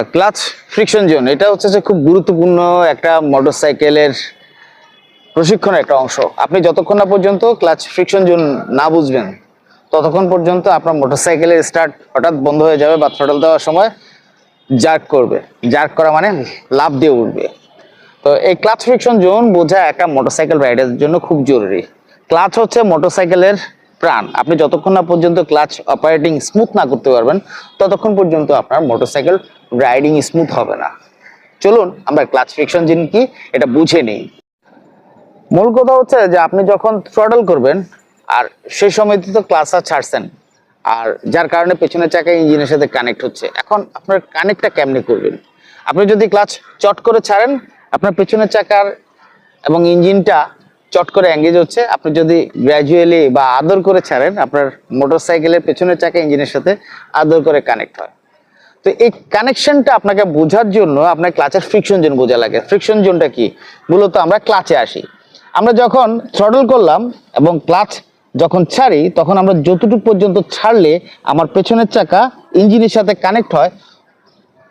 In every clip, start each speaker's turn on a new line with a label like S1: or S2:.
S1: Clutch friction zone, এটা হচ্ছে যে খুব গুরুত্বপূর্ণ একটা মোটরসাইকেলের প্রশিক্ষণের একটা অংশ। আপনি যতক্ষণ না পর্যন্ত ক্লাচ ফ্রিকশন জোন না বুঝবেন, ততক্ষণ পর্যন্ত আপনার মোটরসাইকেলের স্টার্ট হঠাৎ বন্ধ হয়ে যাবে বা থ্রটল দেওয়ার সময় জার্ক করবে। জার্ক করা মানে লাভ দিয়ে উঠবে। তো এই ক্লাচ ফ্রিকশন জোন বোঝা একটা মোটরসাইকেল রাইডারের জন্য খুব জরুরি। ক্লাচ হচ্ছে মোটরসাইকেলের প্রাণ। আপনি যতক্ষণ না পর্যন্ত ক্লাচ অপারেটিং স্মুথ না করতে পারবেন, ততক্ষণ পর্যন্ত আপনার মোটরসাইকেল রাইডিং স্মুথ হবে না। চলুন, আমরা ক্লাচ ফ্রিকশন জিন কি, এটা বুঝে নিই। মূল কথা হচ্ছে যে, আপনি যখন থ্রটল করবেন, আর সেই সময় তো ক্লাসা ছাড়ছেন, আর যার কারণে পেছনের চাকা ইঞ্জিনের সাথে কানেক্ট হচ্ছে। এখন আপনার কানেক্টটা কেমনে করবেন? আপনি যদি ক্লাচ চট করে ছাড়েন, আপনার পেছনের চাকার এবং ইঞ্জিনটা চট করে এঙ্গেজ হচ্ছে। আপনি যদি গ্র্যাজুয়ালি বা আদর করে ছাড়েন, আপনার মোটরসাইকেলের পেছনের চাকা ইঞ্জিনের সাথে আদর করে কানেক্ট হয়। তো এই কানেকশনটা আপনাকে বোঝার জন্য আপনার ক্লাচের ফ্রিকশন জোন বোঝা লাগে। ফ্রিকশন জোনটা কি? মূলত আমরা ক্লাচে আসি। আমরা যখন থ্রটল করলাম এবং ক্লাচ যখন ছাড়ি, তখন আমরা যতটুকু পর্যন্ত ছাড়লে আমার পেছনের চাকা ইঞ্জিনের সাথে কানেক্ট হয়,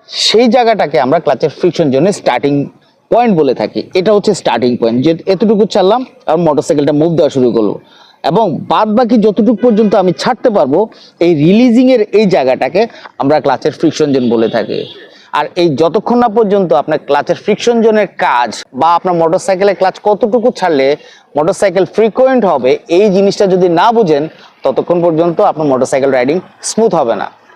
S1: সেই জায়গাটাকে আমরা ক্লাচের ফ্রিকশন জোনে স্টার্টিং পয়েন্ট বলে থাকি, এটা হচ্ছে স্টার্টিং পয়েন্ট যে এতটুকু ছাড়লাম আর মোটরসাইকেলটা মুভ দেওয়া শুরু করল। এবং বাদ বাকি যতটুকু পর্যন্ত আমি ছাড়তে পারব, এই রিলিজিং এর এই জায়গাটাকে আমরা ক্লাচের ফ্রিকশন জোন বলে থাকি। আর এই যতক্ষণ না পর্যন্ত আপনার ক্লাচের ফ্রিকশন জোনের কাজ বা আপনার মোটরসাইকেলের ক্লাচ কতটুকু ছাড়লে মোটরসাইকেল ফ্রিকোয়েন্ট হবে, এই জিনিসটা যদি না বুঝেন, ততক্ষণ পর্যন্ত আপনার মোটরসাইকেল রাইডিং স্মুথ হবে না।